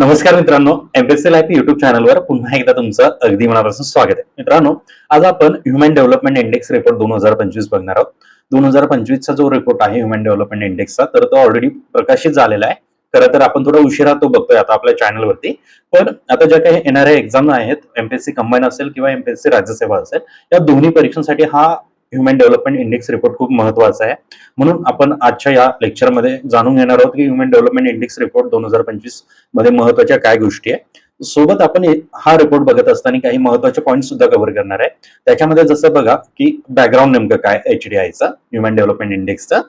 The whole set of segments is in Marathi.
नमस्कार मित्रांनो एमपीएससी लाईफ युट्यूब चॅनलवर पुन्हा एकदा तुमचं अगदी मनापासून स्वागत आहे. मित्रांनो आज आपण ह्युमन डेव्हलपमेंट इंडेक्स रिपोर्ट दोन हजार पंचवीस बघणार आहोत. दोन हजार पंचवीसचा जो रिपोर्ट आहे ह्युमन डेव्हलपमेंट इंडेक्सचा तर तो ऑलरेडी प्रकाशित झालेला आहे. खरं तर आपण थोडा उशिरा तो बघतोय आता आपल्या चॅनलवरती पण आता ज्या काही येणाऱ्या एक्झाम आहेत एमपीएससी कंबाईन असेल किंवा एमपीएससी राज्यसेवा असेल या दोन्ही परीक्षांसाठी हा ह्युमन डेव्हलपमेंट इंडेक्स रिपोर्ट खूप महत्त्वाचा आहे. म्हणून आपण आजच्या या लेक्चरमध्ये जाणून घेणार आहोत की ह्युमन डेव्हलपमेंट इंडेक्स रिपोर्ट दोन हजार पंचवीसमध्ये महत्त्वाच्या काय गोष्टी आहे सोबत आपण हा रिपोर्ट बघत असताना काही महत्त्वाचे पॉईंट सुद्धा कव्हर करणार आहे. त्याच्यामध्ये जसं बघा की बॅकग्राऊंड नेमकं काय एच डी आयचा ह्युमन डेव्हलपमेंट इंडेक्सचा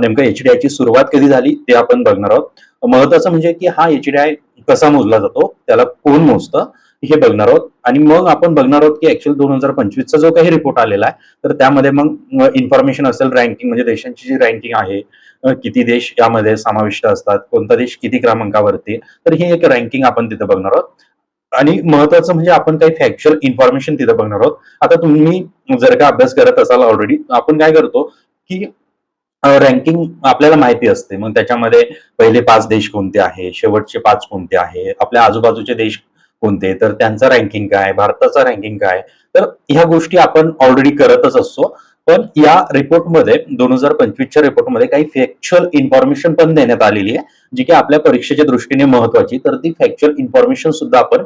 नेमकं एच डी आयची सुरुवात कधी झाली ते आपण बघणार आहोत. महत्वाचं म्हणजे की हा एच डी आय कसा मोजला जातो त्याला कोण मोजतं? हे बघणार आहोत. आणि मग आपण बघणार आहोत की ऍक्च्युअल दोन हजार पंचवीसचा जो काही रिपोर्ट आलेला आहे तर त्यामध्ये मग इन्फॉर्मेशन असेल रँकिंग म्हणजे देशांची जी रँकिंग आहे किती देश यामध्ये समाविष्ट असतात कोणता देश किती क्रमांकावरती तर ही एक रँकिंग आपण तिथे बघणार आहोत. आणि महत्वाचं म्हणजे आपण काही फॅक्च्युअल इन्फॉर्मेशन तिथे बघणार आहोत. आता तुम्ही जर का अभ्यास करत असाल ऑलरेडी आपण काय करतो की रँकिंग आपल्याला माहिती असते. मग त्याच्यामध्ये पहिले पाच देश कोणते आहे शेवटचे पाच कोणते आहे आपल्या आजूबाजूचे देश कोणते? तर त्यांचा रँकिंग काय? भारताचा रँकिंग काय? तर ह्या गोष्टी आपण ऑलरेडी करतच असतो. पण या रिपोर्टमध्ये दोन हजार पंचवीसच्या रिपोर्टमध्ये काही फॅक्च्युअल इन्फॉर्मेशन पण देण्यात आलेली आहे जी की आपल्या परीक्षेच्या दृष्टीने महत्वाची. तर ती फॅक्च्युअल इन्फॉर्मेशन सुद्धा आपण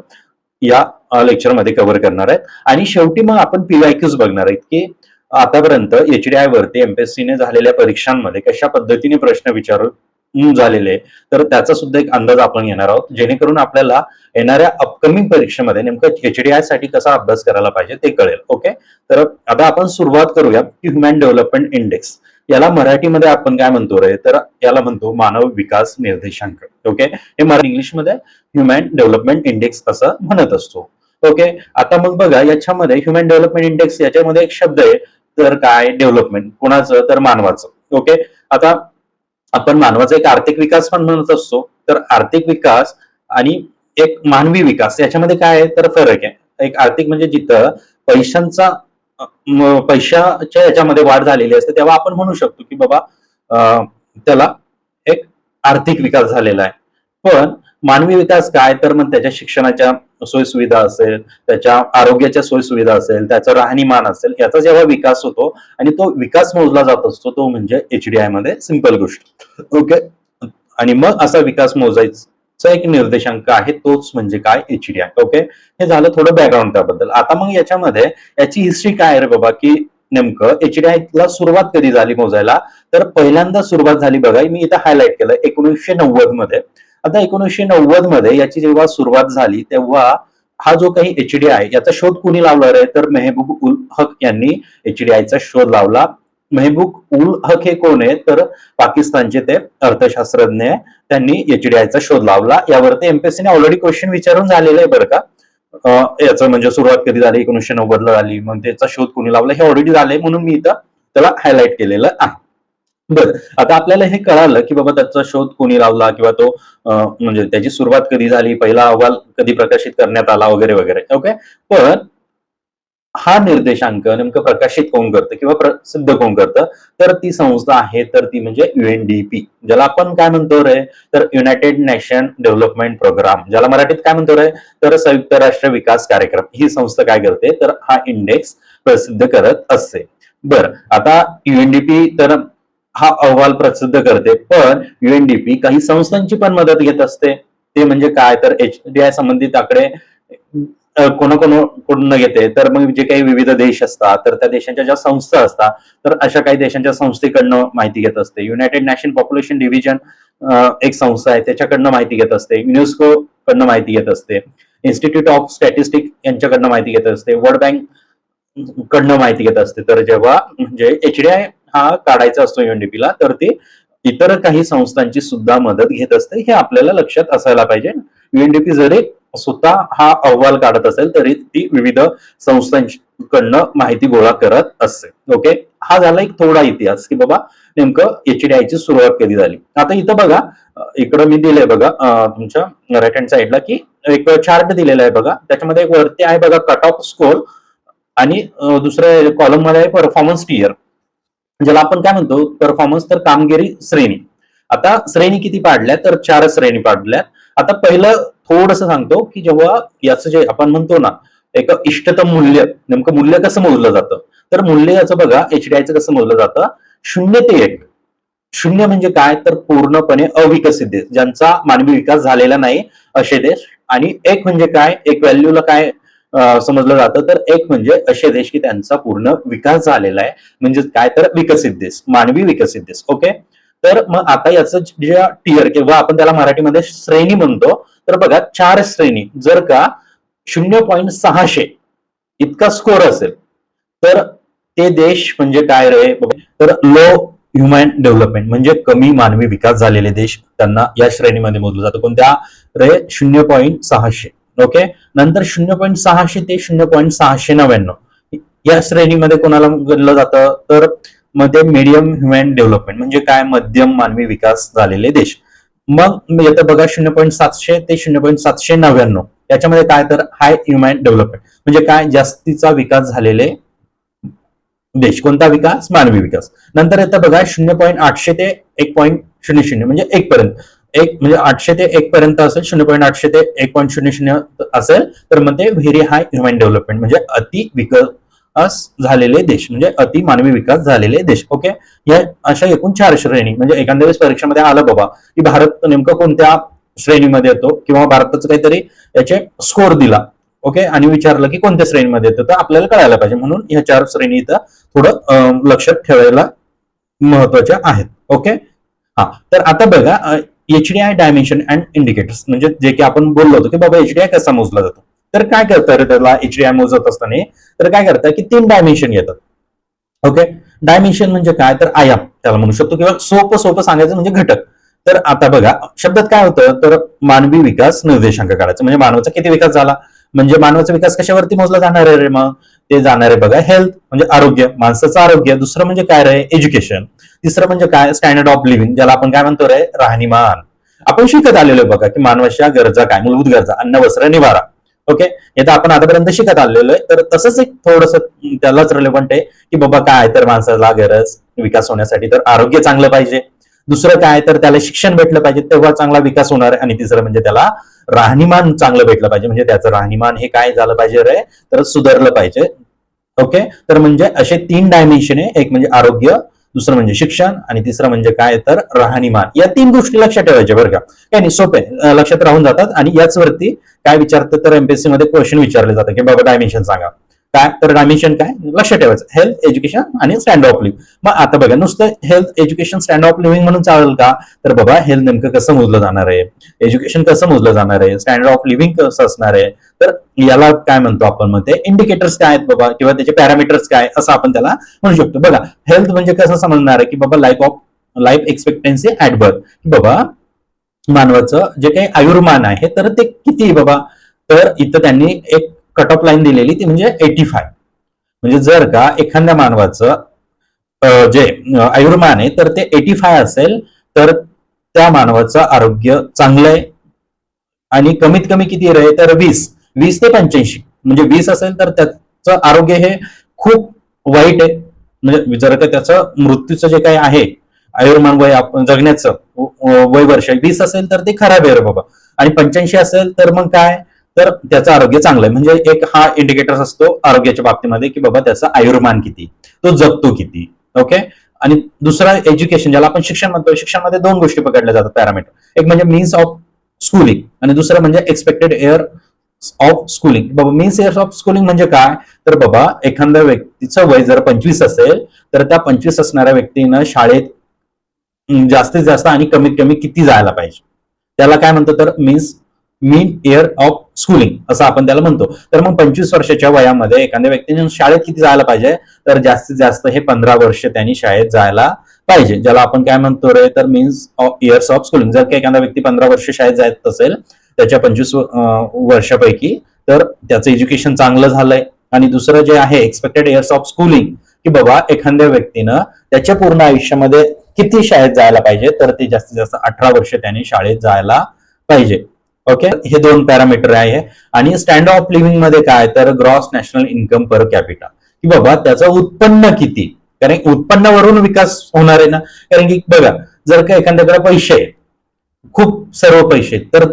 या लेक्चरमध्ये कव्हर करणार आहेत. आणि शेवटी मग आपण पीवायक्यूज बघणार आहेत की आतापर्यंत एच डी आय वरती एमपीएससीने झालेल्या परीक्षांमध्ये कशा पद्धतीने प्रश्न विचारू झालेले तर त्याचा सुद्धा एक अंदाज आपण घेणार आहोत. जेणेकरून आपल्याला येणाऱ्या अपकमिंग परीक्षेमध्ये नेमकं एचडीआयसाठी कसा अभ्यास करायला पाहिजे ते कळेल. ओके तर आता आपण सुरुवात करूया की डेव्हलपमेंट इंडेक्स याला मराठीमध्ये आपण काय म्हणतो रे? तर याला म्हणतो मानव विकास निर्देशांक. ओके हे मराठी इंग्लिशमध्ये ह्युमॅन डेव्हलपमेंट इंडेक्स असं म्हणत असतो. ओके आता मग बघा याच्यामध्ये ह्युमॅन डेव्हलपमेंट इंडेक्स याच्यामध्ये एक शब्द आहे. तर काय? डेव्हलपमेंट कोणाचं? तर मानवाचं. ओके आता आपण मानवाचा एक आर्थिक विकास पण म्हणत असतो तर आर्थिक विकास आणि एक मानवी विकास याच्यामध्ये काय आहे? तर फरक आहे. एक आर्थिक म्हणजे जिथं पैशांचा पैशाच्या याच्यामध्ये वाढ झालेली असते तेव्हा आपण म्हणू शकतो की बाबा त्याला एक आर्थिक विकास झालेला आहे. पण मानवी विकास काय? तर मग त्याच्या शिक्षणाच्या सोयीसुविधा असेल त्याच्या आरोग्याच्या सोयीसुविधा असेल त्याचं राहणीमान असेल याचा जेव्हा विकास होतो आणि तो विकास मोजला जात असतो तो म्हणजे एच डी आयमध्ये सिंपल गोष्ट. ओके आणि मग असा विकास मोजायचा एक निर्देशांक आहे तोच म्हणजे काय? एच डी आय ओके हे झालं थोडं बॅकग्राऊंड त्याबद्दल. आता मग याच्यामध्ये याची हिस्ट्री काय आहे रे बाबा? की नेमकं एच डी ला सुरुवात कधी झाली मोजायला? तर पहिल्यांदा सुरुवात झाली बघा मी इथं हायलाइट केलं एकोणीसशे नव्वदमध्ये. आता एकोणीसशे नव्वदमध्ये याची जेव्हा सुरुवात झाली तेव्हा हा जो काही एच डी आय याचा शोध कुणी लावला आहे? तर मेहबूब उल हक यांनी एच डी आयचा शोध लावला. मेहबूब उल हक हे कोण आहे तर पाकिस्तानचे ते अर्थशास्त्रज्ञ आहे. त्यांनी एच डी आयचा शोध लावला. यावरती एमपीएससीने ऑलरेडी क्वेश्चन विचारून झालेलं आहे बरं का. याचं म्हणजे सुरुवात कधी झाली? एकोणीसशे नव्वदला झाली. मग त्याचा शोध कोणी लावला? हे ऑलरेडी झालंय म्हणून मी इथं त्याला हायलाइट केलेलं आहे. बरं. आता आपल्याला हे कळालं की बाबा त्याचा शोध कोणी लावला किंवा तो म्हणजे त्याची सुरुवात कधी झाली? पहिला अहवाल कधी प्रकाशित करण्यात आला वगैरे वगैरे. ओके? पण हा निर्देशांक नेमकं प्रकाशित कोण करतं किंवा प्रसिद्ध कोण करतं? तर ती संस्था आहे तर ती म्हणजे युएनडीपी ज्याला आपण काय म्हणतो रे? तर युनायटेड नेशन डेव्हलपमेंट प्रोग्राम. ज्याला मराठीत काय म्हणतो रे? तर संयुक्त राष्ट्र विकास कार्यक्रम. ही संस्था काय करते? तर हा इंडेक्स प्रसिद्ध करत असते. बरं. आता युएनडीपी तर हा अहवाल प्रसिद्ध करते पण युएनडीपी काही संस्थांची पण मदत घेत असते. ते म्हणजे काय? तर एच डी आय संबंधित आकडे अ, कोणाकोणाकडून घेते. तर मग जे काही विविध देश असतात तर त्या देशांच्या ज्या संस्था असतात तर अशा काही देशांच्या संस्थेकडनं माहिती घेत असते. युनायटेड नॅशनल पॉप्युलेशन डिव्हिजन एक संस्था आहे त्याच्याकडनं माहिती घेत असते. युनेस्को कडनं माहिती घेत असते. इन्स्टिट्यूट ऑफ स्टॅटिस्टिक यांच्याकडनं माहिती घेत असते. वर्ल्ड बँक कडनं माहिती घेत असते. तर जेव्हा म्हणजे एच डी आय हा काढायचा असतो UNDP ला तर ते इतर काही संस्थांची सुद्धा मदत घेत असते हे आपल्याला लक्षात असायला पाहिजे. युएनडीपी जरी स्वतः हा अहवाल काढत असेल तरी ती विविध संस्थांकडनं माहिती गोळा करत असते. ओके हा झाला एक थोडा इतिहास की बाबा नेमकं एचडीआय ची सुरुवात कधी झाली? आता इथं बघा इकडं मी दिलंय बघा तुमच्या राईट हँड साईडला की एक चार्ट दिलेला आहे बघा. त्याच्यामध्ये एक वरती आहे बघा कट ऑफ स्कोर आणि दुसऱ्या कॉलममध्ये आहे परफॉर्मन्स टियर ज्याला आपण काय म्हणतो? परफॉर्मन्स तर कामगिरी श्रेणी. आता श्रेणी किती पाडल्या? तर चार श्रेणी पाडल्या. आता पहिलं थोडस सांगतो की जेव्हा याचं जे आपण म्हणतो ना एक इष्टतम मूल्य नेमकं मूल्य कसं मोजलं जातं? तर मूल्य याचं बघा एचडीआयचं कसं मोजलं जातं? शून्य ते एक. शून्य म्हणजे काय? तर पूर्णपणे अविकसित. देश ज्यांचा मानवी विकास झालेला नाही असे देश. आणि एक म्हणजे काय? एक व्हॅल्यूला काय समजलं जातं. तर एक म्हणजे असे देश की त्यांचा पूर्ण विकास झालेला आहे. म्हणजे काय तर विकसित देश मानवी विकसित देश. ओके? तर मग आता याचं ज्या टियर किंवा आपण त्याला मराठीमध्ये श्रेणी म्हणतो. तर बघा चार श्रेणी. जर का शून्य पॉईंट सहाशे इतका स्कोर असेल तर ते देश म्हणजे काय रे? तर लो ह्युमन डेव्हलपमेंट म्हणजे कमी मानवी विकास झालेले देश त्यांना या श्रेणीमध्ये मोजलं जातं. कोणत्या? रे शून्य पॉईंट सहाशे. ओके नंतर शून्य पॉईंट सहाशे ते शून्य पॉईंट सहाशे नव्याण्णव. या श्रेणीमध्ये कोणाला गणलं जातं? तर मध्ये मीडियम ह्युमन डेव्हलपमेंट म्हणजे काय? मध्यम मानवी विकास झालेले देश. मग येतं बघा शून्य पॉईंट सातशे ते शून्य पॉईंट सातशे नव्याण्णव. याच्यामध्ये काय? तर हाय ह्युमन डेव्हलपमेंट म्हणजे काय? जास्तीचा विकास झालेले देश. कोणता विकास? मानवी विकास. नंतर येतं बघा शून्य पॉईंट आठशे ते एक पॉईंट शून्य शून्य म्हणजे एक पर्यंत एक म्हणजे आठशे ते एक पर्यंत असेल शून्य पॉईंट आठशे ते एक पॉईंट शून्य शून्य असेल तर मग ते व्हेरी हाय ह्युमन डेव्हलपमेंट म्हणजे अति विकास झालेले देश म्हणजे अति मानवी विकास झालेले देश. ओके? या अशा एकूण चार श्रेणी म्हणजे एखाद्या वेळेस परीक्षेमध्ये आलं बाबा की भारत नेमकं कोणत्या श्रेणीमध्ये येतो किंवा भारताचं काहीतरी याचे स्कोर दिला ओके? आणि विचारलं की कोणत्या श्रेणीमध्ये येतं तर आपल्याला कळायला पाहिजे. म्हणून ह्या चार श्रेणी इथं थोडं लक्षात ठेवायला महत्त्वाच्या आहेत ओके? हा तर आता बघा एचडीआय डायमेन्शन अँड इंडिकेटर्स म्हणजे जे की आपण बोललो होतो की बाबा एचडीआय कसा मोजला जातो. तर काय करतं रे त्याला एचडीआय मोजत असताना? तर काय करतं की तीन डायमेन्शन येतात ओके डायमेन्शन म्हणजे काय? तर आयाम. त्याला म्हणू शकतो किंवा सोपं सोपं सांगायचं म्हणजे घटक. तर आता बघा शब्दात काय होतं? तर मानवी विकास निर्देशांक काढायचं. म्हणजे मानवाचा किती विकास झाला? म्हणजे मानवाचा विकास कशावरती मोजला जाणार आहे रे मग? ते जाणार आहे बघा हेल्थ म्हणजे आरोग्य माणसाचं आरोग्य. दुसरं म्हणजे काय रे? एज्युकेशन तिसरं म्हणजे काय? स्टँडर्ड ऑफ लिव्हिंग ज्याला आपण काय म्हणतो रे? राहणीमान. आपण शिकत आलेलो आहे बघा की मानवाच्या गरजा काय? मूलभूत गरजा. अन्न वस्त्र निवारा. ओके तर आपण आतापर्यंत शिकत आलेलो आहे. तर तसंच एक थोडस त्यालाच रिलेव्हंट आहे की बाबा काय तर माणसाला गरज विकास होण्यासाठी तर आरोग्य चांगलं पाहिजे. दुसरं काय तर त्याला शिक्षण भेटलं पाहिजे तेव्हा चांगला विकास होणार आहे. आणि तिसरं म्हणजे त्याला राहणीमान चांगलं भेटलं पाहिजे. म्हणजे त्याचं राहणीमान हे काय झालं पाहिजे रे? तर सुधारलं पाहिजे. ओके तर म्हणजे असे तीन डायमेन्शन आहे. एक म्हणजे आरोग्य दुसरं म्हणजे शिक्षण आणि तिसरं म्हणजे काय तर राहणीमान या तीन गोष्टी लक्षात ठेवायच्या बरं का. काय नाही सोपे. लक्षात राहून जातात आणि याच वरती काय विचारतं तर एमपीएससी मध्ये क्वेश्चन विचारले जातं की बाबा डायमेन्शन सांगा. काय? तर डायमेन्शन काय? लक्षात ठेवायचं. हेल्थ एज्युकेशन आणि स्टँड ऑफ लिव्ह मग आता बघा नुसतं health education stand of living म्हणून चालेल का? तर बाबा हेल्थ नेमकं कसं मोजलं जाणार आहे? एज्युकेशन कसं मोजलं जाणार आहे? स्टँड ऑफ लिव्हिंग कसं असणार आहे? तर याला काय म्हणतो आपण? मग ते इंडिकेटर्स काय आहेत बाबा? किंवा त्याचे पॅरामीटर्स काय? असं आपण त्याला म्हणू शकतो. बघा हेल्थ म्हणजे कसं समजणार आहे? की बाबा life of life expectancy at birth की बाबा मानवाचं जे काही आयुर्मान आहे तर ते किती बाबा? तर इथं त्यांनी एक कट ऑफ लाईन दिलेली ती म्हणजे एटी फाय म्हणजे जर का एखाद्या मानवाचं जे आयुर्मान आहे तर ते एटी फाय असेल तर त्या मानवाचं आरोग्य चांगलं आहे. आणि कमीत कमी किती रे? तर वीस. वीस ते पंच्याऐंशी. म्हणजे वीस असेल तर त्याचं आरोग्य हे खूप वाईट आहे. म्हणजे जर का त्याचं मृत्यूचं जे काही आहे आयुर्मान वय आपण जगण्याचं वय वर्ष वीस असेल तर ते खराब आहे रे बाबा. आणि पंच्याऐंशी असेल तर मग काय? तर त्याचं आरोग्य चांगलं आहे. म्हणजे एक हा इंडिकेटर असतो आरोग्याच्या बाबतीमध्ये की बाबा त्याचा आयुर्मान किती तो जगतो किती ओके आणि दुसरा एज्युकेशन ज्याला आपण शिक्षण म्हणतो शिक्षणामध्ये दोन गोष्टी पकडल्या जातात पॅरामीटर एक म्हणजे मीन्स ऑफ स्कूलिंग आणि दुसरं म्हणजे एक्सपेक्टेड एअर ऑफ स्कूलिंग बाबा मीन्स इयर्स ऑफ स्कूलिंग म्हणजे काय? तर बाबा एखाद्या व्यक्तीचं वय जर पंचवीस असेल तर त्या पंचवीस असणाऱ्या व्यक्तीनं शाळेत जास्तीत जास्त आणि कमीत कमी किती जायला पाहिजे? त्याला काय म्हणतो तर means mean year of schooling असं आपण त्याला म्हणतो. तर मग पंचवीस वर्षाच्या वयामध्ये एखाद्या व्यक्तीने शाळेत किती जायला पाहिजे? तर जास्तीत जास्त हे पंधरा वर्ष त्यांनी शाळेत जायला पाहिजे. ज्याला आपण काय म्हणतो रे? तर means of years of schooling जर का एखादा व्यक्ती पंधरा वर्ष शाळेत जात असेल त्याच्या पंचवीस वर्षापैकी तर त्याचं एज्युकेशन चांगलं झालंय. आणि दुसरं जे आहे एक्सपेक्टेड इयर्स ऑफ स्कूलिंग की बाबा एखाद्या व्यक्तीनं त्याच्या पूर्ण आयुष्यामध्ये किती शाळेत जायला पाहिजे तर ते जास्तीत जास्त अठरा वर्ष त्यांनी शाळेत जायला पाहिजे. ओके? हे दोन पॅरामीटर आहे आणि स्टँडर्ड ऑफ लिव्हिंगमध्ये काय? तर gross national income per capita की बाबा त्याचं उत्पन्न किती? कारण उत्पन्नावरून विकास होणार आहे ना? कारण की बघा जर का एखाद्याकडे पैसे आहे खूप सर्व पैसे तर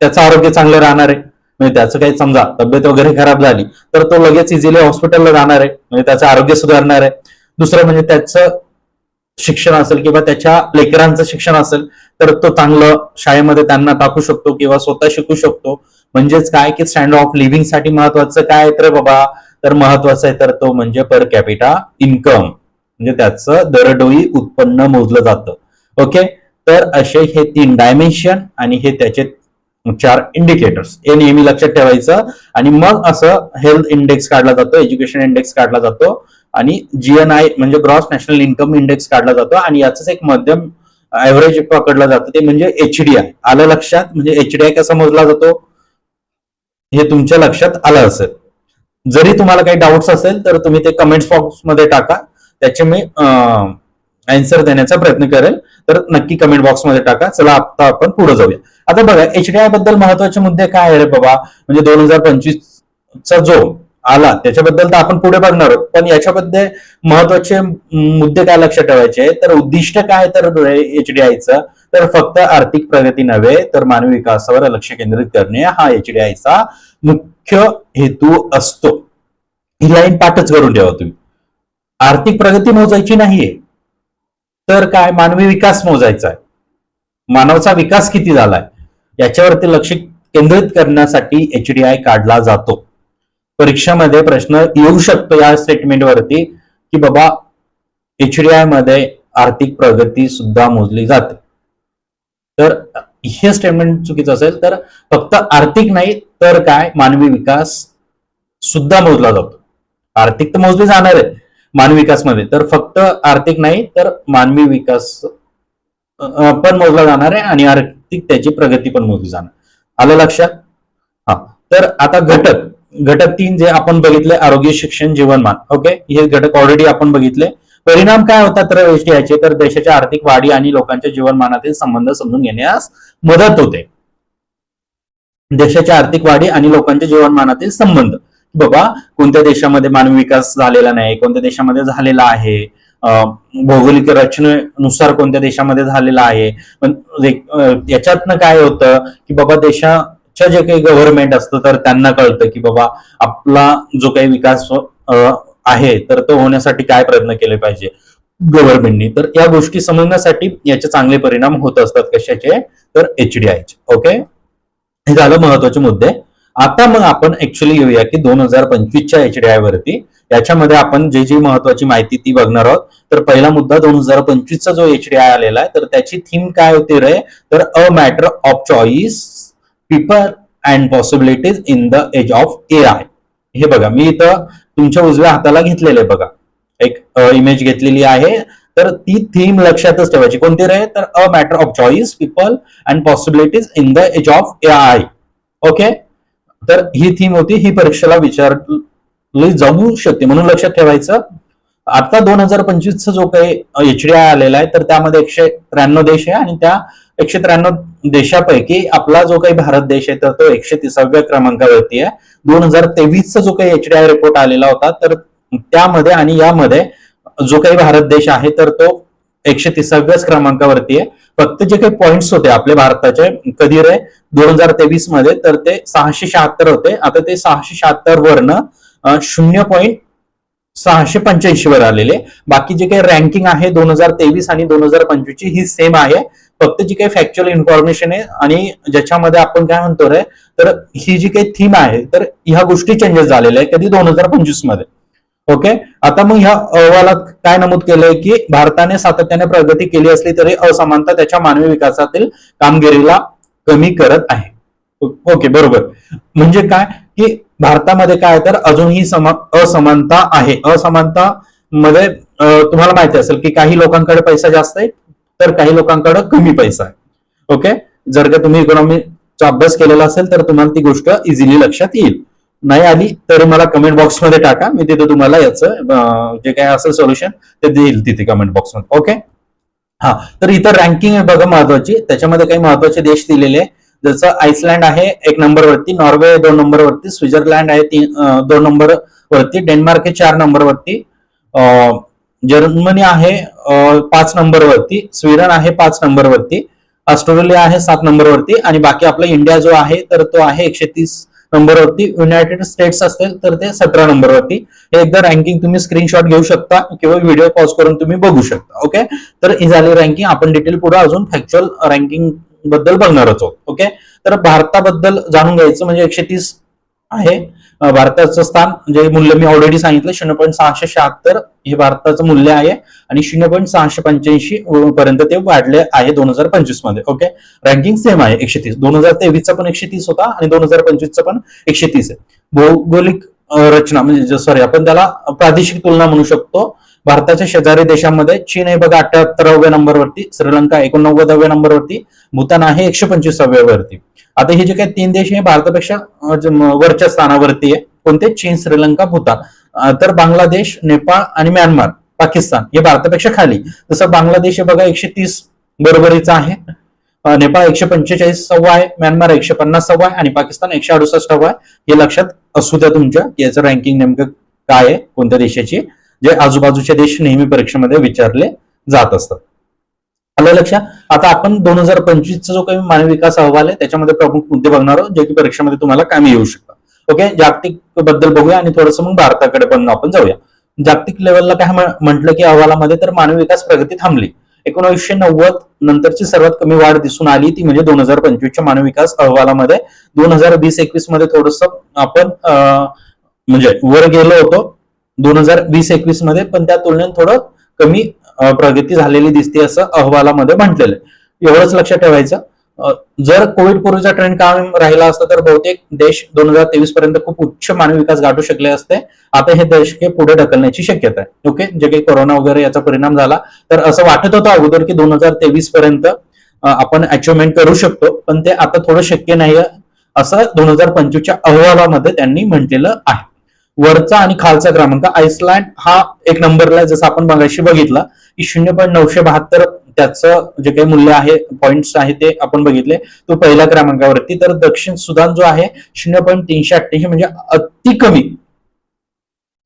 त्याचं आरोग्य चांगलं राहणार आहे. म्हणजे त्याचं काही समजा तब्येत वगैरे खराब झाली तर तो लगेच इझिली हॉस्पिटलला जाणार आहे. म्हणजे त्याचं आरोग्य सुधारणार आहे. दुसरं म्हणजे त्याचं शिक्षण असेल किंवा त्याच्या लेकरांचं शिक्षण असेल तर तो चांगलं शाळेमध्ये त्यांना टाकू शकतो किंवा स्वतः शिकू शकतो. म्हणजेच काय की स्टँडर्ड ऑफ लिव्हिंगसाठी महत्वाचं काय तर बाबा तर महत्वाचं आहे तर तो म्हणजे पर कॅपिटा इन्कम म्हणजे त्याचं दरडोई उत्पन्न मोजलं जातं. ओके तर असे हे तीन डायमेन्शन आणि हे त्याचे चार इंडिकेटर्स हे नेहमी लक्षात ठेवायचं. आणि मग असं हेल्थ इंडेक्स काढला जातो एज्युकेशन इंडेक्स काढला जातो. आणि जीएनआय म्हणजे ग्रॉस नॅशनल इन्कम इंडेक्स काढला जातो आणि याच एक मध्यम ऍव्हरेज पकडलं जातं. ते म्हणजे एचडीआय आलं लक्षात? म्हणजे एचडीआय कसा मोजला जातो? हे तुमच्या लक्षात आलं असेल. जरी तुम्हाला काही डाऊट्स असेल तर तुम्ही ते कमेंट्स बॉक्समध्ये टाका. त्याचे मी आन्सर देण्याचा प्रयत्न करेल. तर नक्की कमेंट बॉक्समध्ये टाका. चला आता आपण पुढे जाऊया. आता बघा एचडीआयबद्दल महत्त्वाचे मुद्दे काय आहे रे बाबा? म्हणजे दोन हजार पंचवीस चा जो आला. त्याच्याबद्दल तर आपण पुढे बघणार आहोत. पण याच्यामध्ये महत्त्वाचे मुद्दे काय लक्षात ठेवायचे? तर उद्दिष्ट काय तर एचडीआयचं तर फक्त आर्थिक प्रगती नव्हे तर मानवी विकासावर लक्ष केंद्रित करणे हा एचडीआयचा मुख्य हेतू असतो. ही लाईन पाठच करून ठेवा तुम्ही. आर्थिक प्रगती मोजायची नाहीये. तर काय? मानवी विकास मोजायचा आहे मानवाचा विकास किती झालाय? याच्यावरती लक्ष केंद्रित करण्यासाठी एचडीआय काढला जातो. परीक्षामध्ये प्रश्न येऊ शकतो या स्टेटमेंटवरती की बाबा एचडीआयमध्ये आर्थिक प्रगती सुद्धा मोजली जाते. तर हे स्टेटमेंट चुकीचं असेल तर फक्त आर्थिक नाही तर काय? मानवी विकास सुद्धा मोजला जातो. आर्थिक तर मोजली जाणार आहे मानवी विकासमध्ये. तर फक्त आर्थिक नाही तर मानवी विकास पण मोजला जाणार आहे आणि आर्थिक त्याची प्रगती पण मोजली जाणार. आलं लक्षात? हा. तर आता घटक. घटक तीन जे आपण बघितले आरोग्य शिक्षण जीवनमान. ओके हे घटक ऑलरेडी आपण बघितले. परिणाम काय होतात तर एसटीआयचे? तर देशाच्या आर्थिक वाढी आणि लोकांच्या जीवनमानातील संबंध समजून घेण्यास मदत होते. देशाच्या आर्थिक वाढी आणि लोकांच्या जीवनमानातील संबंध. बाबा कोणत्या देशामध्ये मानवी विकास झालेला नाही कोणत्या देशामध्ये झालेला आहे? भौगोलिक रचनेनुसार कोणत्या देशामध्ये झालेला आहे? पण याच्यातनं काय होतं की बाबा देशा जे काही गव्हर्नमेंट असतं तर त्यांना कळतं की बाबा आपला जो काही विकास आहे तर तो होण्यासाठी काय प्रयत्न केले पाहिजे गव्हर्नमेंटनी तर या गोष्टी समजण्यासाठी याचे चांगले परिणाम होत असतात कशाचे? तर एचडीआयचे ओके हे झालं महत्त्वाचे मुद्दे. आता मग आपण ऍक्च्युली येऊया की दोन हजार पंचवीसच्या एचडीआय वरती. याच्यामध्ये आपण जे जी महत्वाची माहिती ती बघणार आहोत. तर पहिला मुद्दा दोन हजार पंचवीसचा जो एचडीआय आलेला आहे तर त्याची थीम काय होती रे? तर a matter of choice people and possibilities in the age of A I हे बघा मी इथं तुमच्या उजव्या हाताला घेतलेले बघा. एक इमेज घेतलेली आहे. तर ती थीम लक्षातच ठेवायची. कोणती रे? तर a matter of choice people and possibilities in the age of A I okay तर ही थीम होती. ही परीक्षेला विचारली जाऊ शकते. म्हणून लक्षात ठेवायचं. आता दोन हजार पंचवीसचा जो काही एचडीआय आलेला आहे तर त्यामध्ये एकशे त्र्याण्णव देश आहे आणि त्या एकशे त्र्याण्णव देशापैकी आपला जो काही भारत देश आहे तर तो एकशे तिसाव्या क्रमांकावरती आहे. दोन हजार तेवीसचा जो काही एचडीआय रिपोर्ट आलेला होता तर त्यामध्ये आणि यामध्ये जो काही भारत देश आहे तर तो एकशे तिसाव्याच क्रमांकावरती आहे. फक्त जे काही पॉइंट्स होते आपल्या भारताचे कधी रे दोन हजार तेवीसमध्ये तर ते सहाशे शहात्तर होते. आता ते सहाशे शहात्तर वरनं शून्य पॉईंट सहाशे पंच्याऐंशी वर आलेले. बाकी जे काही रँकिंग आहे दोन हजार तेवीस आणि दोन हजार पंचवीस ची ही सेम आहे. फक्त जी काही फॅक्च्युअल इन्फॉर्मेशन आहे आणि ज्याच्यामध्ये आपण काय म्हणतो रे तर ही जी काही थीम आहे तर ह्या गोष्टी चेंजेस झालेल्या आहे कधी दोन हजार पंचवीसमध्ये ओके आता मग ह्या अहवालात काय नमूद केलंय की भारताने सातत्याने प्रगती केली असली तरी असमानता त्याच्या मानवी विकासातील कामगिरीला कमी करत आहे. ओके बरोबर. म्हणजे काय? की भारतामध्ये काय तर अजूनही असमानता आहे. असमानता मध्ये तुम्हाला माहिती असेल की काही लोकांकडे पैसा जास्त आहे तर काही लोकांकडे कमी पैसा आहे. ओके जर का तुम्ही इकॉनॉमीचा अभ्यास केलेला असेल तर तुम्हाला ती गोष्ट इझिली लक्षात येईल. नाही आली तर मला कमेंट बॉक्समध्ये टाका. मी तिथे तुम्हाला याचं जे काय असेल सोल्युशन ते देईल तिथे कमेंट बॉक्समध्ये ओके हा. तर इतर रँकिंग आहे बघा महत्वाची. त्याच्यामध्ये काही महत्त्वाचे देश दिलेले आहे जसं आईसलँड आहे एक नंबरवरती. नॉर्वे दोन नंबरवरती. स्वित्झर्लंड आहे तीन दोन नंबर वरती डेन्मार्क आहे चार नंबरवरती. जर्मनी आहे पाच नंबरवरती स्वीडन आहे पाच नंबरवरती ऑस्ट्रेलिया आहे सात नंबरवरती आणि बाकी आपला इंडिया जो आहे तर तो आहे एकशे तीस नंबरवरती. युनायटेड स्टेट्स असेल तर ते सतरा नंबरवरती. हे एकदा रँकिंग तुम्ही स्क्रीनशॉट घेऊ शकता किंवा व्हिडिओ पॉज करून तुम्ही बघू शकता ओके तर ही झाली रँकिंग आपण डिटेल पुढे अजून फॅक्च्युअल रँकिंगबद्दल बघणारच आहोत ओके तर भारताबद्दल जाणून घ्यायचं म्हणजे एकशे तीस आहे भारताचं स्थान म्हणजे जे मूल्य मी ऑलरेडी सांगितलं शून्य पॉईंट सहाशे शहात्तर हे भारताचं मूल्य आहे आणि शून्य पॉईंट सहाशे पंच्याऐंशी पर्यंत ते वाढले आहे दोन हजार पंचवीसमध्ये ओके रँकिंग सेम आहे एकशे तीस. दोन हजार तेवीसचा पण एकशे तीस होता आणि दोन हजार पंचवीसचा पण एकशे तीस आहे. भौगोलिक रचना म्हणजे सॉरी आपण त्याला प्रादेशिक तुलना म्हणू शकतो. भारताच्या शेजारी देशांमध्ये चीन आहे बघा अठ्याहत्तराव्या नंबरवरती श्रीलंका एकोणनव्वदाव्या नंबरवरती भूतान आहे एकशे पंचवीसाव्या वरती आता हे जे काही तीन देश आहे भारतापेक्षा वरच्या स्थानावरती आहे कोणते? चीन श्रीलंका भूतान. तर बांगलादेश नेपाळ आणि म्यानमार पाकिस्तान हे भारतापेक्षा खाली. जसं बांगलादेश हे बघा एकशे तीस बरोबरीचा आहे. नेपाळ एकशे पंचेचाळीस सव्वा आहे म्यानमार एकशे पन्नास सव्वा आहे आणि पाकिस्तान एकशे अडुसष्ट सव्वा आहे. हे लक्षात असू द्या तुमच्या याचं रँकिंग नेमकं काय आहे कोणत्या देशाची. जे आजूबाजूचे देश नेहमी परीक्षेमध्ये विचारले जात असतात. आलं लक्षात? आता आपण दोन हजार पंचवीसचा जो काही मानवी विकास अहवाल आहे त्याच्यामध्ये प्रमुख मुद्दे बघणार आहोत? जे की परीक्षेमध्ये तुम्हाला कामी येऊ शकतात. ओके? जागतिकबद्दल बघूया आणि थोडंसं मग भारताकडे पण आपण जाऊया. जागतिक लेवलला काय म्हटलं की अहवालामध्ये तर मानवी विकास प्रगती थांबली. एकोणीसशे नव्वद नंतरची सर्वात कमी वाढ दिसून आली ती म्हणजे दोन हजार पंचवीसच्या मानवी विकास अहवालामध्ये. दोन हजार वीस एकवीसमध्ये थोडस आपण म्हणजे वर गेलो होतो. दोन हजार वीस एकवीसमध्ये पण त्या तुलनेत थोडं कमी प्रगती झालेली दिसते असं अहवालामध्ये म्हटलेलं आहे. एवढंच लक्षात ठेवायचं. जर कोविड पूर्वीचा ट्रेंड कायम राहिला असता तर बहुतेक देश दोन हजार तेवीस पर्यंत खूप उच्च मानवी विकास गाठू शकले असते. आता हे देश हे पुढे ढकलण्याची शक्यता आहे. ओके? जे काही कोरोना वगैरे याचा परिणाम झाला तर असं वाटत होतं अगोदर की दोन हजार तेवीस पर्यंत आपण अचिव्हमेंट करू शकतो. पण ते आता थोडं शक्य नाही असं दोन हजार पंचवीसच्या अहवालामध्ये त्यांनी म्हटलेलं आहे. वरचा आणि खालचा क्रमांक. आइसलँड हा एक नंबरला जसं आपण मगाशी बघितला की शून्य पॉईंट नऊशे बहात्तर त्याचं जे काही मूल्य आहे पॉईंट्स आहे ते आपण बघितले. तो पहिल्या क्रमांकावरती. तर दक्षिण सुदान जो आहे शून्य पॉईंट तीनशे अठ्ठ्याऐंशी म्हणजे अति कमी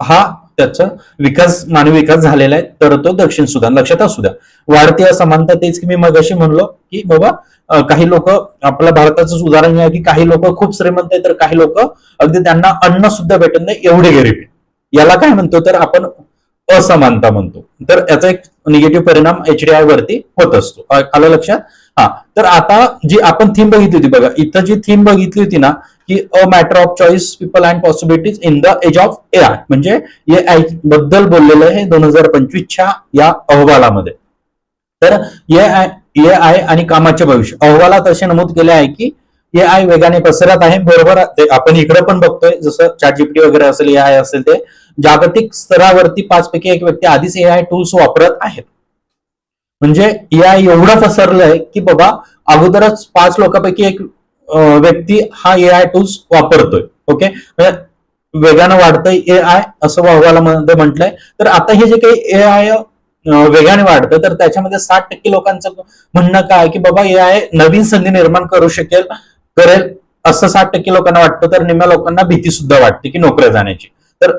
हा त्याचा विकास मानवी विकास झालेला आहे तर तो दक्षिण सुदान. लक्षात असू द्या. वाढती असमानता तेच की मी मगाशी म्हणलो की बाबा काही लोक आपल्या भारताचं उदाहरण घ्या की काही लोक खूप श्रीमंत आहे तर काही लोक अगदी त्यांना अन्न सुद्धा भेटत नाही एवढे गरीब याला काय म्हणतो? तर आपण असमानता म्हणतो. तर याचा एक निगेटिव्ह परिणाम एचडीआय वरती होत असतो. आलं लक्षात? हा तर आता जी आपण थीम बघितली होती बघा इथं जी थीम बघितली होती ना की a matter of choice people and possibilities in the age of A I म्हणजे ए आयबद्दल बोललेलं आहे दोन हजार पंचवीसच्या या अहवालामध्ये. तर ए आय ए आय आणि कामाचे भविष्य. अहवालात असे नमूद केले आहे की ए आय वेगाने पसरत आहे बरोबर आपण इकडे पण बघतोय जसं चॅट जीपीटी वगैरे असेल ए आय असेल ते जागतिक स्तरावरती पाच पैकी एक व्यक्ती आधीच ए आय टूल्स वापरत आहेत. म्हणजे ए आय एवढं पसरलंय की बाबा अगोदरच पाच लोकांपैकी एक व्यक्ती हा ए आय टूल्स वापरतोय. ओके म्हणजे वेगानं वाढतंय ए आय असं अहवालामध्ये म्हटलंय. तर आता हे जे काही ए आय वेगाने वाढतं तर त्याच्यामध्ये साठ टक्के लोकांचं म्हणणं काय? की बाबा ए आय नवीन संधी निर्माण करू शकेल करेल असं साठ टक्के लोकांना वाटतं तर निम्म्या लोकांना भीती सुद्धा वाटते की नोकऱ्या जाण्याची. तर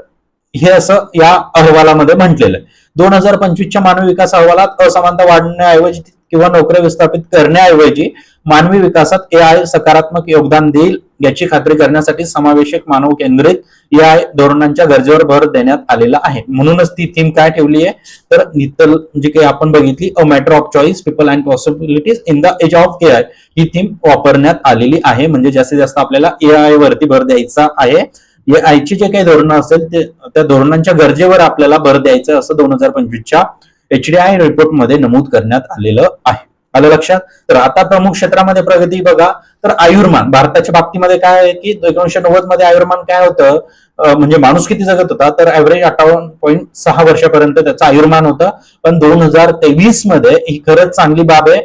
हे असं या अहवालामध्ये म्हटलेलं आहे. दोन हजार पंचवीसच्या मानवी विकास अहवालात असमानता वाढण्याऐवजी किंवा नोकऱ्या विस्थापित करण्याऐवजी मानवी विकासात ए आय सकारात्मक योगदान देईल याची खात्री करण्यासाठी समावेशक मानव केंद्रित ए आय धोरणांच्या गरजेवर भर देण्यात आलेला आहे. म्हणूनच ती थीम काय ठेवली आहे? तर इतर जी काही आपण बघितली a matter of choice people and possibilities in the age of A I he theme वापरण्यात आलेली आहे. म्हणजे जास्तीत जास्त आपल्याला ए आय वरती भर द्यायचा आहे. आयची जे काही धोरणं असेल ते त्या धोरणांच्या गरजेवर आपल्याला भर द्यायचं असं दोन हजार पंचवीसच्या एचडीआय रिपोर्टमध्ये नमूद करण्यात आलेलं आहे. आलं लक्षात? तर आता प्रमुख क्षेत्रामध्ये प्रगती बघा. तर आयुर्मान भारताच्या बाबतीमध्ये काय आहे की एकोणीशे नव्वदमध्ये आयुर्मान काय होतं? म्हणजे माणूस किती जगत होता? तर ऍव्हरेज अठ्ठावन्न पॉईंट सहा वर्षापर्यंत त्याचं आयुर्मान होतं. पण दोन हजार तेवीसमध्ये ही खरंच चांगली बाब आहे.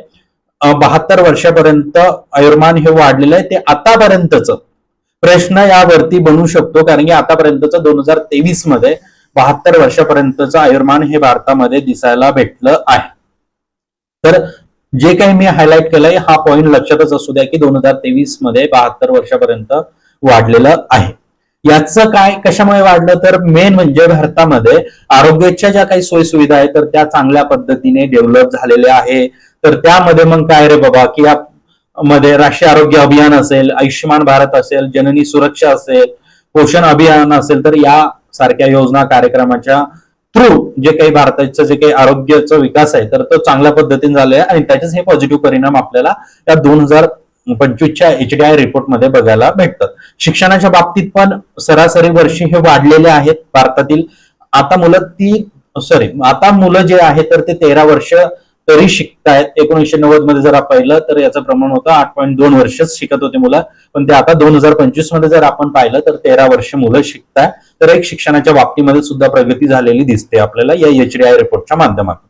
बहात्तर वर्षापर्यंत आयुर्मान हे वाढलेलं आहे. ते आतापर्यंतच. प्रश्न यावरती बनू शकतो कारण की आतापर्यंतच दोन हजार तेवीसमध्ये बहात्तर वर्षापर्यंतचं आयुर्मान हे भारतामध्ये दिसायला भेटलं आहे. तर जे काही मी हायलाईट केलंय हा पॉईंट लक्षातच असू द्या की दोन हजार तेवीसमध्ये बहात्तर वर्षापर्यंत वाढलेलं आहे. याचं काय कशामुळे वाढलं? तर मेन म्हणजे भारतामध्ये आरोग्याच्या ज्या काही सोयी सुविधा आहेत तर त्या चांगल्या पद्धतीने डेव्हलप झालेल्या आहे. तर त्यामध्ये मग काय रे बाबा की या मध्ये राष्ट्रीय आरोग्य अभियान असेल आयुष्यमान भारत असेल जननी सुरक्षा असेल पोषण अभियान असेल तर या सारख्या योजना कार्यक्रमाच्या थ्रू जे काही भारताचं जे काही आरोग्याचा विकास आहे तर तो चांगल्या पद्धतीने झाला आहे आणि त्याचेच हे पॉझिटिव्ह परिणाम आपल्याला या दोन हजार पंचवीसच्या एच डी आय रिपोर्टमध्ये बघायला भेटतात. शिक्षणाच्या बाबतीत पण सरासरी वर्षी हे वाढलेले आहेत भारतातील. आता मुलं ती सॉरी आता मुलं जे आहे तर ते तेरा वर्ष तरी शिकतायत. एकोणीसशे नव्वदमध्ये जर पाहिलं तर याचं प्रमाण होतं आठ पॉईंट दोन वर्षच शिकत होते मुलं. पण ते आता दोन हजार पंचवीसमध्ये जर आपण पाहिलं तर तेरा वर्ष मुलं शिकताय. तर एक शिक्षणाच्या बाबतीमध्ये सुद्धा प्रगती झालेली दिसते आपल्याला या एच डी आय रिपोर्टच्या माध्यमातून.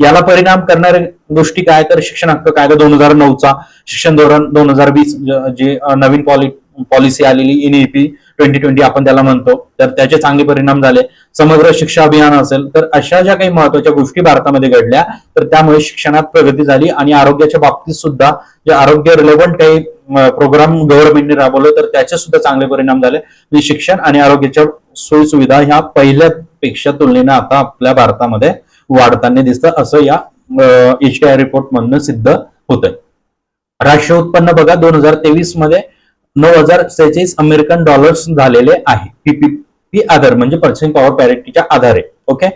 याला परिणाम करणाऱ्या गोष्टी काय? तर शिक्षण हक्क कायदा दोन हजार नऊचा. शिक्षण धोरण दोन हजार वीस जे नवीन पॉलि पॉलिसी आलेली एनईपी ट्वेंटी ट्वेंटी आपण त्याला म्हणतो. तर त्याचे चांगले परिणाम झाले. समग्र शिक्षा अभियान असेल तर अशा ज्या काही महत्त्वाच्या गोष्टी भारतामध्ये घडल्या तर त्यामुळे शिक्षणात प्रगती झाली आणि आरोग्याच्या बाबतीत सुद्धा जे आरोग्य रिलेव्हंट काही प्रोग्राम गव्हर्नमेंटने राबवले तर त्याचे सुद्धा चांगले परिणाम झाले. म्हणजे शिक्षण आणि आरोग्याच्या सोयी सुविधा ह्या पहिल्यापेक्षा तुलनेने आता आपल्या भारतामध्ये वाढताना दिसतं असं या एच आय रिपोर्ट मधनं सिद्ध होतंय. राष्ट्रीय उत्पन्न बघा दोन हजार तेवीसमध्ये नऊ हजार सेहेचाळीस अमेरिकन डॉलर्स झालेले आहे. पीपीपी आधार म्हणजे पर्चेसिंग पॉवर पॅरिटीच्या आधारे. ओके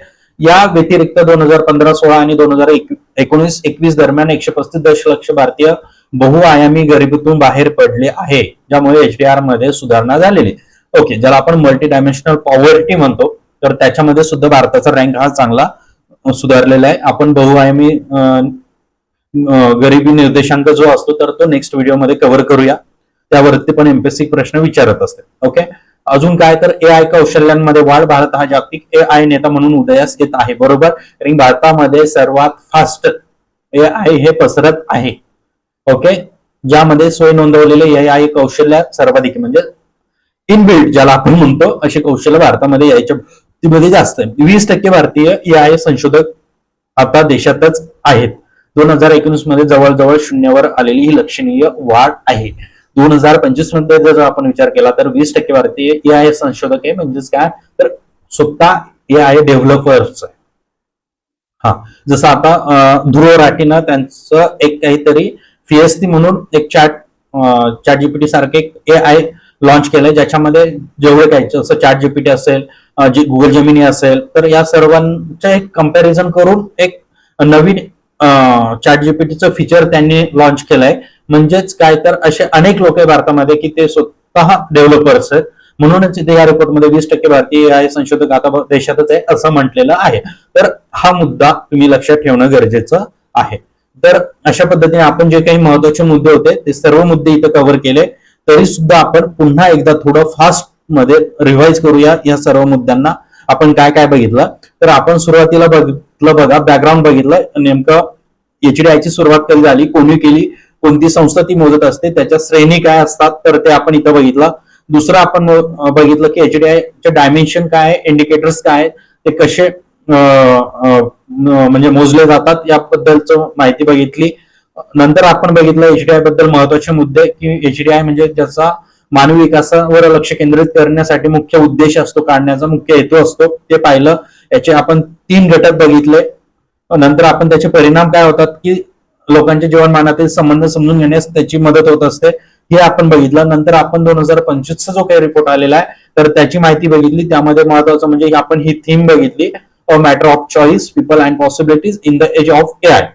या व्यतिरिक्त दोन हजार पंधरा सोळा आणि दोन हजार एकोणीस एकवीस दरम्यान एकशे पस्तीस दशलक्ष भारतीय बहुआयामी गरिबीतून बाहेर पडले आहे. ज्यामुळे एचडीआरमध्ये सुधारणा झालेली. ओके ज्याला आपण मल्टी डायमेन्शनल पॉवर्टी म्हणतो. तर त्याच्यामध्ये सुद्धा भारताचा रँक हा चांगला सुधारलेला आहे. आपण बहुआयामी गरिबी निर्देशांक जो असतो तर तो नेक्स्ट व्हिडिओमध्ये कव्हर करूया. त्यावरती पण एमपीएससी प्रश्न विचारत असते. ओके अजून काय? तर ए आय कौशल्यांमध्ये वाढ भारत हा जागतिक ए आय नेता म्हणून उदयास येत आहे. बरोबर? कारण भारतामध्ये सर्वात फास्ट ए आय हे पसरत आहे. ओके ज्यामध्ये सोय नोंदवलेले ए आय कौशल्य सर्वाधिक म्हणजे इनबिल्ड ज्याला आपण म्हणतो असे कौशल्य भारतामध्ये यायच्या मध्ये जास्त आहे. वीस टक्के भारतीय ए आय संशोधक आता देशातच आहेत. दोन हजार एकोणीसमध्ये जवळजवळ शून्यावर आलेली ही लक्षणीय वाढ आहे. दोन हजार पंचवीसमध्ये जर आपण विचार केला तर वीस टक्के भारतीय ए आय संशोधक आहे. म्हणजेच काय? तर स्वतः ए आय डेव्हलपर्स आहे. हा. जसं आता ध्रुव राठीनं त्यांचं एक काहीतरी फीएसटी म्हणून एक चॅट चॅट जीपीटी सारखे एक ए आय लॉन्च केलंय. ज्याच्यामध्ये जेवढे काही जसं चॅट जीपीटी असेल जी गुगल जेमिनी असेल तर या सर्वांचं एक कंपॅरिझन करून एक नवीन चॅट जीपीटीचं फीचर त्यांनी लॉन्च केलंय. म्हणजेच काय तर असे अनेक लोक आहे भारतामध्ये की ते स्वतः डेव्हलपर्स आहेत. म्हणूनच इथे या रिपोर्टमध्ये वीस टक्के भारतीय आय संशोधक आता देशातच आहे असं म्हटलेलं आहे. तर हा मुद्दा तुम्ही लक्षात ठेवणं गरजेचं आहे. तर अशा पद्धतीने आपण जे काही महत्त्वाचे मुद्दे होते ते सर्व मुद्दे इथं कव्हर केले. तरी सुद्धा आपण पुन्हा एकदा थोडं फास्टमध्ये रिव्हाइज करूया या सर्व मुद्द्यांना. आपण काय काय बघितलं? तर आपण सुरुवातीला बघितलं बघा बॅकग्राऊंड बघितलं. नेमकं एचडीआय ची सुरुवात कधी झाली? कोणी केली? कोणती संस्था ती मोजत असते त्याच्या श्रेणी काय असतात तर ते आपण इथं बघितलं. दुसरं आपण बघितलं की एचडीआय चे डायमेन्शन काय आहे इंडिकेटर्स काय ते कसे म्हणजे मोजले जातात याबद्दलच माहिती बघितली. नंतर आपण बघितलं एचडीआयबद्दल महत्त्वाचे मुद्दे की एचडीआय म्हणजे ज्याचा मानवी विकासावर लक्ष केंद्रित करण्यासाठी मुख्य उद्देश असतो काढण्याचा मुख्य हेतू असतो ते पाहिलं. याचे आपण तीन घटक बघितले. नंतर आपण त्याचे परिणाम काय होतात की लोकांच्या जीवनमानातील संबंध समजून घेण्यास त्याची मदत होत असते. हे आपण बघितलं. नंतर आपण दोन हजार पंचवीसचा जो काही रिपोर्ट आलेला आहे तर त्याची माहिती बघितली. त्यामध्ये महत्वाचं म्हणजे आपण ही थीम बघितली. Matter of choice people and possibilities in the age of A I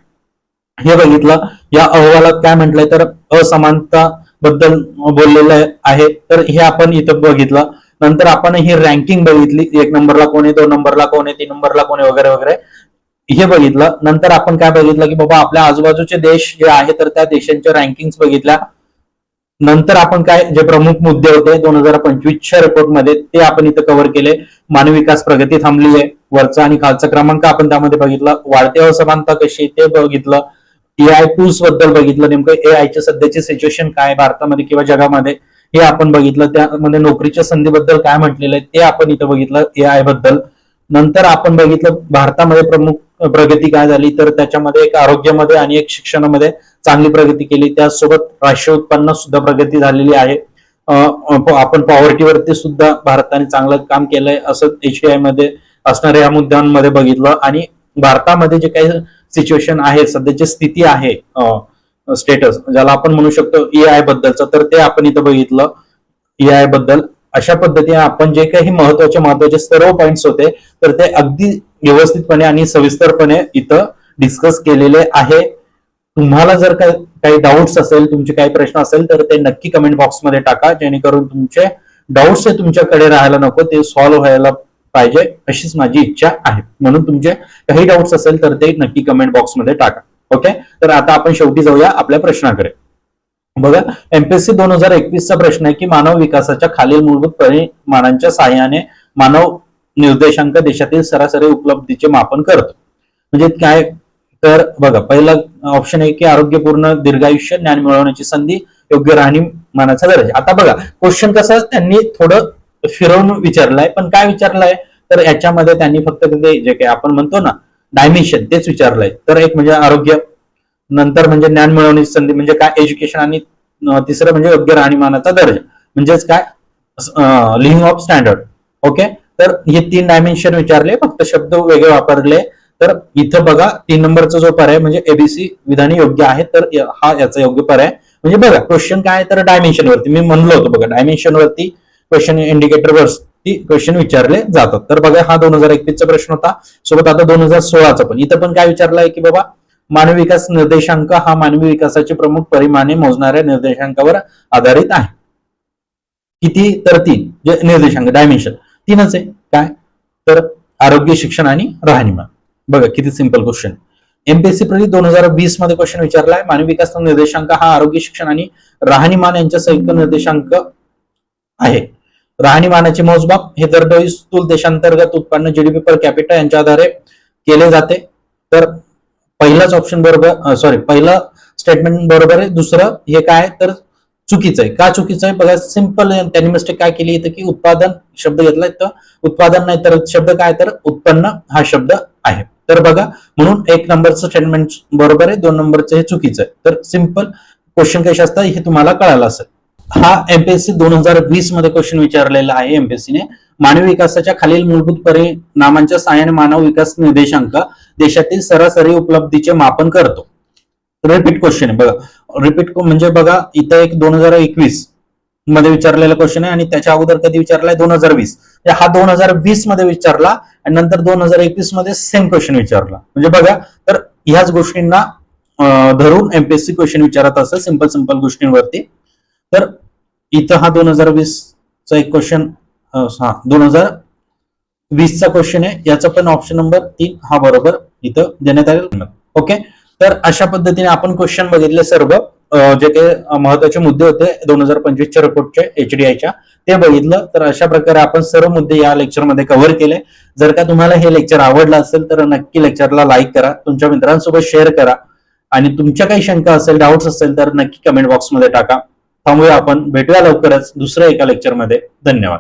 हे बघितलं. या अहवालात काय म्हटलंय? तर असमानता बद्दल बोललेलं आहे. तर हे आपण इथं बघितलं. नंतर आपण ही रँकिंग बघितली. एक नंबरला कोण आहे दोन नंबरला कोण आहे तीन नंबरला कोण आहे वगैरे वगैरे. हे बघितलं. नंतर आपण काय बघितलं की बाबा आपल्या आजूबाजूचे देश जे आहे तर त्या देशांच्या रँकिंग बघितल्या. नंतर आपण काय जे प्रमुख मुद्दे होते दोन हजार पंचवीसच्या रिपोर्टमध्ये ते आपण इथं कव्हर केले. मानवी विकास प्रगती थांबली आहे वरचा आणि खालचा क्रमांक आपण त्यामध्ये बघितला. वाढती असमानता कशी ते बघितलं. ए आय टूल्सबद्दल बघितलं नेमकं ए आयची सध्याची सिच्युएशन काय भारतामध्ये किंवा जगामध्ये हे आपण बघितलं. त्यामध्ये नोकरीच्या संधीबद्दल काय म्हटलेलं आहे ते आपण इथं बघितलं ए आयबद्दल. नंतर आपण बघितलं भारतामध्ये प्रमुख प्रगती काय झाली? तर त्याच्यामध्ये एक आरोग्यामध्ये आणि एक शिक्षणामध्ये चांगली प्रगती केली. त्यासोबत राष्ट्रीय उत्पन्न सुद्धा प्रगती झालेली आहे. आपण पॉवर्टीवरती सुद्धा भारताने चांगलं काम केलंय असं एचडीआयमध्ये असणाऱ्या या मुद्द्यांमध्ये बघितलं. आणि भारतामध्ये जे काही सिच्युएशन आहे सध्याची स्थिती आहे स्टेटस ज्याला आपण म्हणू शकतो ए आय बद्दलचं तर ते आपण इथं बघितलं ए आयबद्दल. अशा पद्धतीने आपण जे काही महत्त्वाचे महत्त्वाचे सर्व पॉइंट्स होते तर ते अगदी व्यवस्थितपणे आणि सविस्तरपणे इथं डिस्कस केलेले आहे. तुम्हाला जर काही काही डाऊट्स असेल तुमचे काही प्रश्न असेल तर ते नक्की कमेंट बॉक्समध्ये टाका जेणेकरून तुमचे डाऊट्स हे तुमच्याकडे राहायला नको ते सॉल्व्ह व्हायला पाहिजे अशीच माझी इच्छा आहे. म्हणून तुमचे काही डाऊट्स असेल तर ते नक्की कमेंट बॉक्समध्ये टाका. ओके तर आता आपण शेवटी जाऊया आपल्या प्रश्नाकडे. बघा एमपीएससी दोन हजार एकवीसचा प्रश्न आहे की मानव विकासाच्या खालील मूलभूत परिमाणांच्या सहाय्याने मानव निर्देशांक देशातील सरासरी उपलब्धीचे मापन करतो. म्हणजे काय? तर बघा पहिला ऑप्शन आहे की आरोग्यपूर्ण दीर्घायुष्य ज्ञान मिळवण्याची संधी योग्य राहणीमानाचा दर्जा. आता बघा क्वेश्चन कसं त्यांनी थोडं फिरवून विचारलंय पण काय विचारलंय? तर याच्यामध्ये त्यांनी फक्त ते जे काही आपण म्हणतो ना डायमेन्शन तेच विचारलंय. तर एक म्हणजे आरोग्य नंतर म्हणजे ज्ञान मिळवण्याची संधी म्हणजे काय एज्युकेशन आणि तिसरं म्हणजे योग्य राहणीमानाचा दर्जा. म्हणजेच काय? लिव्हिंग ऑफ स्टँडर्ड ओके तर हे तीन डायमेन्शन विचारले फक्त शब्द वेगळे वापरले. तर इथं बघा तीन नंबरचा जो पर्याय म्हणजे एबीसी विधाने योग्य आहे तर हा याचा योग्य पर्याय. म्हणजे बघा क्वेश्चन काय तर डायमेन्शन वरती. मी म्हणलो होतो बघा डायमेन्शन वरती क्वेश्चन इंडिकेटर वरती क्वेश्चन विचारले जातात. तर बघा हा दोन हजार एकवीसचा प्रश्न होता. सोबत आता दोन हजार सोळाचा पण. इथं पण काय विचारलंय की बाबा मानवी विकास निर्देशांक हा मानवी विकासाचे प्रमुख परिमाणे मोजणाऱ्या निर्देशांकावर आधारित आहे. किती? तर तीन. जे निर्देशांक डायमेन्शन तीनच आहे. काय? तर आरोग्य शिक्षण आणि राहणीमान. बघा किती सिंपल क्वेश्चन एमपीएससी प्रति दोन हजार वीसमध्ये क्वेश्चन विचारलाय मानवी विकास निर्देशांक हा आरोग्य शिक्षण आणि राहणीमान यांच्या संयुक्त निर्देशांक आहे. राहणीमानाचे मोजमाप हे दरडोई स्थूल देशांतर्गत उत्पन्न जीडीपी पर कॅपिटल यांच्या आधारे केले जाते. तर पहिलाच ऑप्शन बरोबर सॉरी पहिलं स्टेटमेंट बरोबर आहे. दुसरं हे काय? तर चुकीचं आहे. का चुकीचं आहे? बघा सिंपल त्यांनी मिस्टेक काय केली? इथं की उत्पादन शब्द घेतलाय तर उत्पादन नाही तर शब्द काय? तर उत्पन्न हा शब्द आहे. तर बघा म्हणून एक नंबरचं स्टेटमेंट बरोबर आहे. दोन नंबरचं हे चुकीचं आहे. तर सिंपल क्वेश्चन कसे असतात? हे तुम्हाला कळालं असेल. हा एमपीएससी दोन हजार वीसमध्ये क्वेश्चन विचारलेला आहे एमपीएससी ने. मानवी विकासाच्या खालील मूलभूत परिणामांच्या सहाय्याने मानव विकास निर्देशांक देशातील सरासरी उपलब्धीचे मापन करतो. रिपीट क्वेश्चन आहे. बघा रिपीट म्हणजे बघा इथं एक दोन हजार एकवीसमध्ये विचारलेला क्वेश्चन आहे आणि त्याच्या अगोदर कधी विचारलाय? दोन हजार वीस. म्हणजे हा दोन हजार वीसमध्ये विचारला आणि नंतर दोन हजार एकवीसमध्ये सेम क्वेश्चन विचारला. म्हणजे बघा तर ह्याच गोष्टींना धरून एमपीएससी क्वेश्चन विचारत असं सिंपल सिंपल गोष्टींवरती. तर इथं हा दोन हजार वीस चा एक क्वेश्चन हा दोन हजार वीसचा क्वेश्चन आहे. याचा पण ऑप्शन नंबर तीन. हा बरोबर. इथं देण्यात आलेला ओके तर अशा पद्धतीने आपण क्वेश्चन बघितले सर्व. जे काही महत्त्वाचे मुद्दे होते दोन हजार पंचवीसच्या रिपोर्टचे एचडीआयच्या ते बघितलं. तर अशा प्रकारे आपण सर्व मुद्दे या लेक्चरमध्ये कव्हर केले. जर का तुम्हाला हे लेक्चर आवडलं असेल तर नक्की लेक्चरला लाईक करा. तुमच्या मित्रांसोबत शेअर करा. आणि तुमच्या काही शंका असेल डाऊट्स असेल तर नक्की कमेंट बॉक्समध्ये टाका. थांबूया आपण. भेटूया लवकरच दुसऱ्या एका लेक्चरमध्ये धन्यवाद.